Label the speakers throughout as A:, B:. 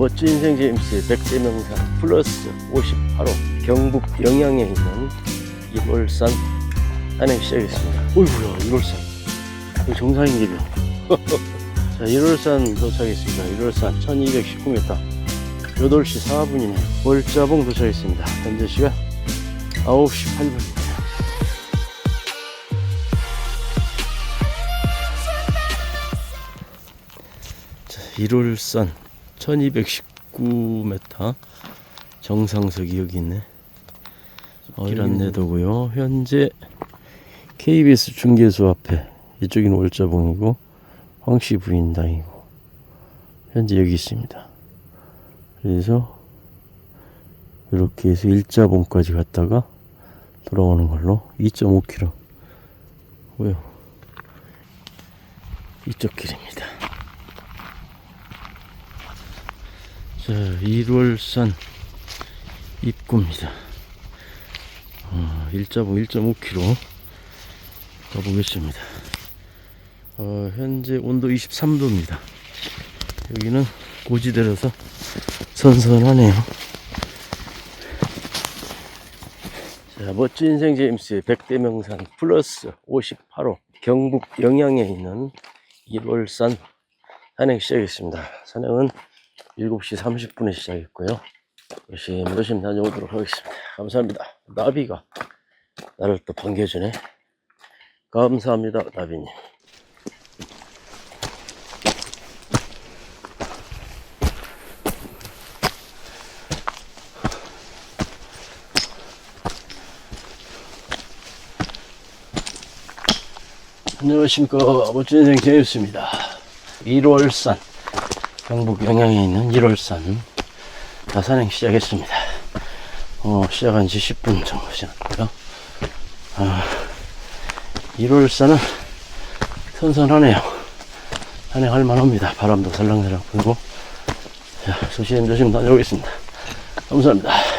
A: 자, 멋진 인생 제임스의 백대명산 플러스 58호 경북 영양에 있는 일월산 산행 시작했습니다. 어이구야, 일월산. 이거 정상인데요. 자, 일월산 도착했습니다. 일월산 1219m. 8시 4분이네요. 월자봉 도착했습니다. 현재 시간 9시 8분입니다. 자, 일월산 1219m 정상석이 여기 있네. 어, 길 안내도고요. 현재 KBS 중계소 앞에 이쪽은 월자봉이고 황씨 부인당이고 현재 여기 있습니다. 그래서 이렇게 해서 일자봉까지 갔다가 돌아오는 걸로 2.5km 고요 이쪽 길입니다. 자, 1월산 입구입니다. 어, 일자봉 1.5km 가보겠습니다. 어, 현재 온도 23도입니다. 여기는 고지대라서 선선하네요. 자, 멋진 인생 제임스의 백대명산 플러스 58호 경북 영양에 있는 1월산 산행 시작했습니다. 산행은 7시 30분에 시작했고요. 조심조심 다녀오도록 하겠습니다. 감사합니다. 나비가 나를 또 반겨주네. 감사합니다, 나비님. 안녕하십니까. 멋진 인생 제임스입니다. 1월산, 경북 영양에 있는 1월산 다산행 시작했습니다. 어, 시작한 지 10분 정도 지났고요. 아, 1월산은 선선하네요. 산행할 만합니다. 바람도 살랑살랑 불고. 자, 조심조심 다녀오겠습니다. 감사합니다.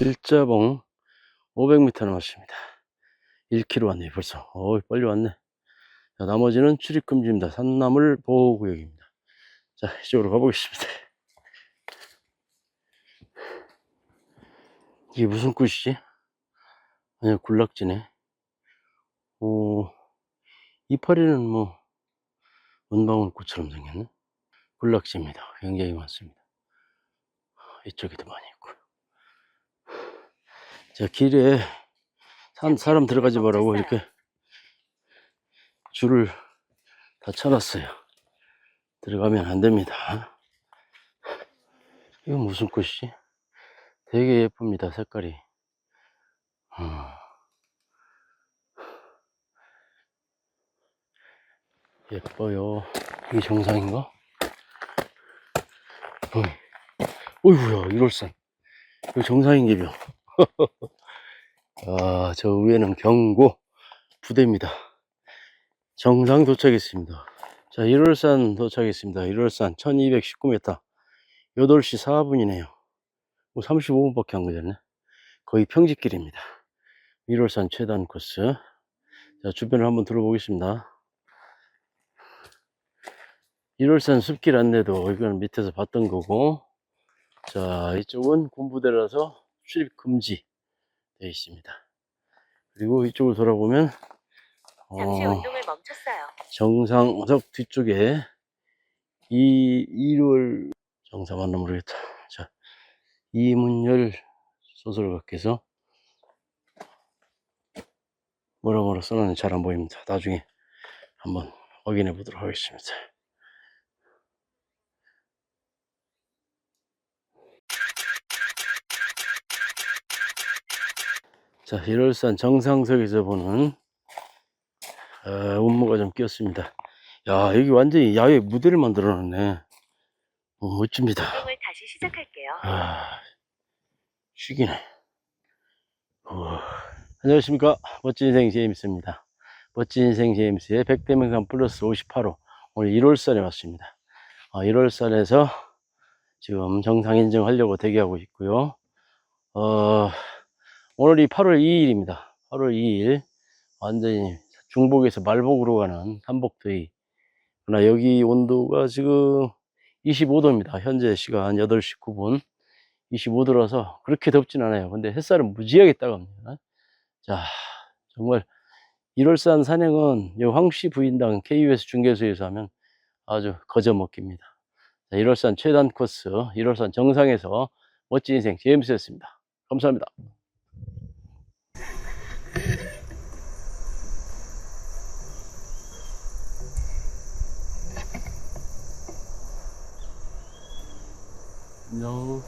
A: 일자봉 500m 남았습니다. 1km 왔네요, 벌써. 어이, 빨리 왔네. 자, 나머지는 출입금지입니다. 산나물 보호구역입니다. 자, 이쪽으로 가보겠습니다. 이게 무슨 꽃이지? 아니야, 군락지네. 오, 이파리는 뭐, 은방울 꽃처럼 생겼네. 군락지입니다. 굉장히 많습니다. 이쪽에도 많이. 자, 길에 산, 사람 들어가지 말라고 이렇게 줄을 다 쳐놨어요. 들어가면 안 됩니다. 이건 무슨 꽃이지? 되게 예쁩니다, 색깔이. 어. 예뻐요. 이게 정상인가? 어이. 어이구야, 1월산. 이거 정상인게요. 아, 저 위에는 경고 부대입니다. 정상 도착했습니다. 자, 1월산 도착했습니다. 1월산 1219m. 8시 4분이네요. 뭐 35분밖에 안 걸렸네. 거의 평지길입니다. 1월산 최단 코스. 자, 주변을 한번 둘러보겠습니다. 1월산 숲길 안내도 이건 밑에서 봤던 거고, 자, 이쪽은 군부대라서 출입 금지 되어 있습니다. 그리고 이쪽을 돌아보면
B: 잠시
A: 어,
B: 운동을 멈췄어요.
A: 정상석 뒤쪽에 이 1월 정상 맞나 모르겠다. 자, 이문열 소설가께서 뭐라 뭐라 써놨는지 잘 안 보입니다. 나중에 한번 확인해 보도록 하겠습니다. 자, 1월산 정상석에서 보는 어, 운무가 좀 끼었습니다. 야, 여기 완전히 야외 무대를 만들어 놨네. 어, 멋집니다.
B: 다시 시작할게요.
A: 아, 죽이네. 어, 안녕하십니까. 멋진 인생 제임스입니다. 멋진 인생 제임스의 100대 명상 플러스 58호. 오늘 1월살에 왔습니다. 어, 1월살에서 지금 정상 인증하려고 대기하고 있고요. 어, 오늘이 8월 2일입니다. 8월 2일. 완전히 중복에서 말복으로 가는 한복더위. 그러나 여기 온도가 지금 25도입니다. 현재 시간 8시 9분. 25도라서 그렇게 덥진 않아요. 근데 햇살은 무지하게 따갑니다. 자, 정말 1월산 산행은 요 황씨 부인당 KBS 중계소에서 하면 아주 거저먹기입니다. 자, 1월산 최단 코스, 1월산 정상에서 멋진 인생 제임스였습니다. 감사합니다. 안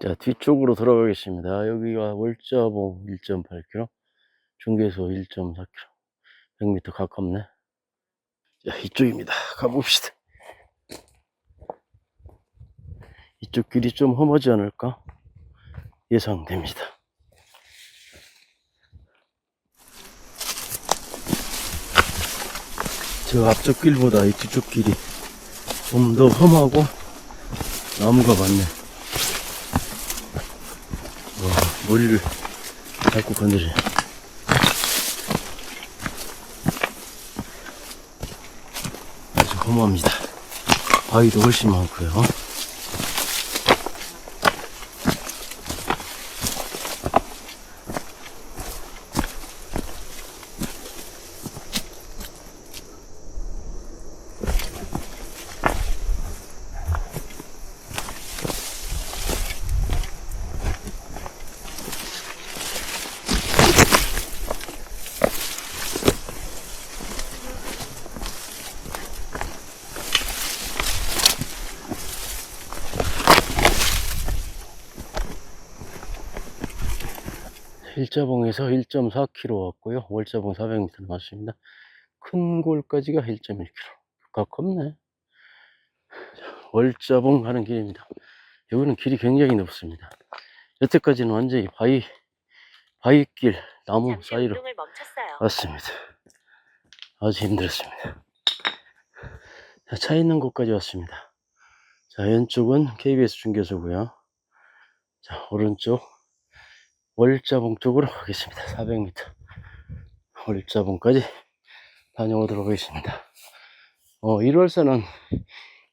A: 자, 뒤쪽으로 돌아가겠습니다. 여기가 월자봉 1.8km, 중계소 1.4km, 100m 가깝네. 자, 이쪽입니다. 가봅시다. 이쪽 길이 좀 험하지 않을까? 예상됩니다. 저 앞쪽 길보다 이 뒤쪽 길이 좀 더 험하고 나무가 많네. 와, 머리를 자꾸 건드려. 아주 험합니다. 바위도 훨씬 많고요. 일자봉에서 1.4km 왔고요. 월자봉 400m 남았습니다. 큰 골까지가 1.1km. 가깝네. 자, 월자봉 가는 길입니다. 여기는 길이 굉장히 높습니다. 여태까지는 완전히 바위, 바위길, 나무 사이로. 왔습니다. 아주 힘들었습니다. 자, 차 있는 곳까지 왔습니다. 자, 왼쪽은 KBS 중계소고요. 자, 오른쪽 월자봉 쪽으로 가겠습니다. 400m. 월자봉까지 다녀오도록 하겠습니다. 어, 1월사는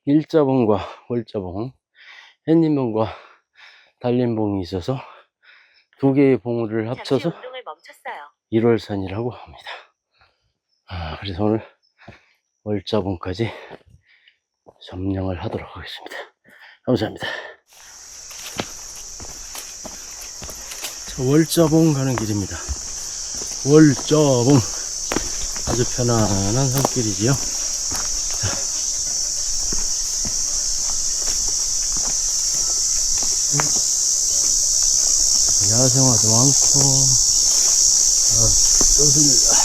A: 일자봉과 월자봉, 햇님봉과 달림봉이 있어서 두 개의 봉우를 합쳐서
B: 운동을 멈췄어요.
A: 1월산이라고 합니다. 아, 그래서 오늘 월자봉까지 점령을 하도록 하겠습니다. 감사합니다. 월자봉 가는 길입니다. 월자봉. 아주 편안한 산길이지요. 자, 야생화도 많고, 아, 좋습니다.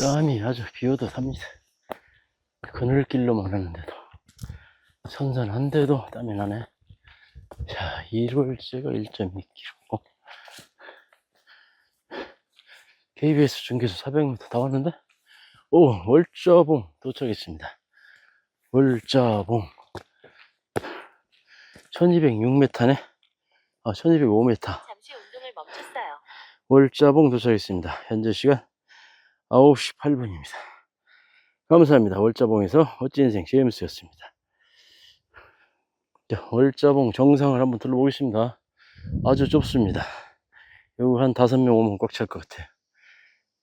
A: 땀이 아주 비오도 삽니다. 그늘길로만 하는데도 선선한데도 땀이 나네. 자, 1월째가 1.2km. KBS 중계소 400m 다 왔는데, 오, 월자봉 도착했습니다. 월자봉. 1206m네. 아, 1205m.
B: 잠시 운동을 멈췄어요.
A: 월자봉 도착했습니다. 현재 시간 9시 8분입니다. 감사합니다. 월자봉에서 어찌 인생 제임스였습니다. 자, 월자봉 정상을 한번 둘러보겠습니다. 아주 좁습니다. 여기 한 다섯 명 오면 꽉 찰 것 같아요.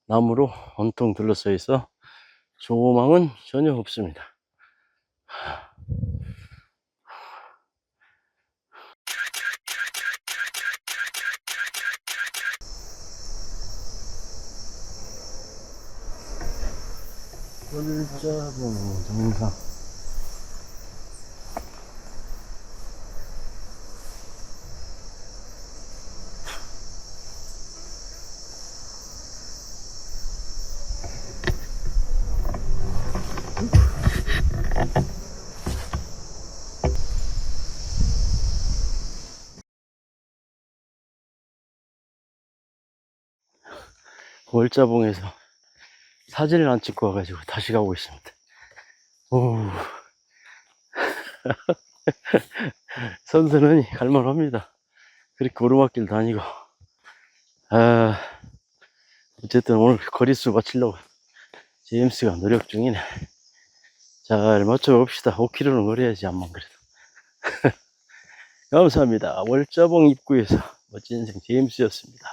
A: 나무로 온통 둘러싸여 있어 조망은 전혀 없습니다. 오늘 꼴자봉 정상. 월자봉에서. 사진을 안 찍고 와가지고 다시 가고 있습니다. 오. 선선하니 갈만합니다. 그렇게 오르막길 다니고. 아, 어쨌든 오늘 거리수 맞추려고 제임스가 노력 중이네. 잘 맞춰봅시다. 5km는 걸어야지, 암만 그래도. 감사합니다. 월자봉 입구에서 멋진 인생 제임스였습니다.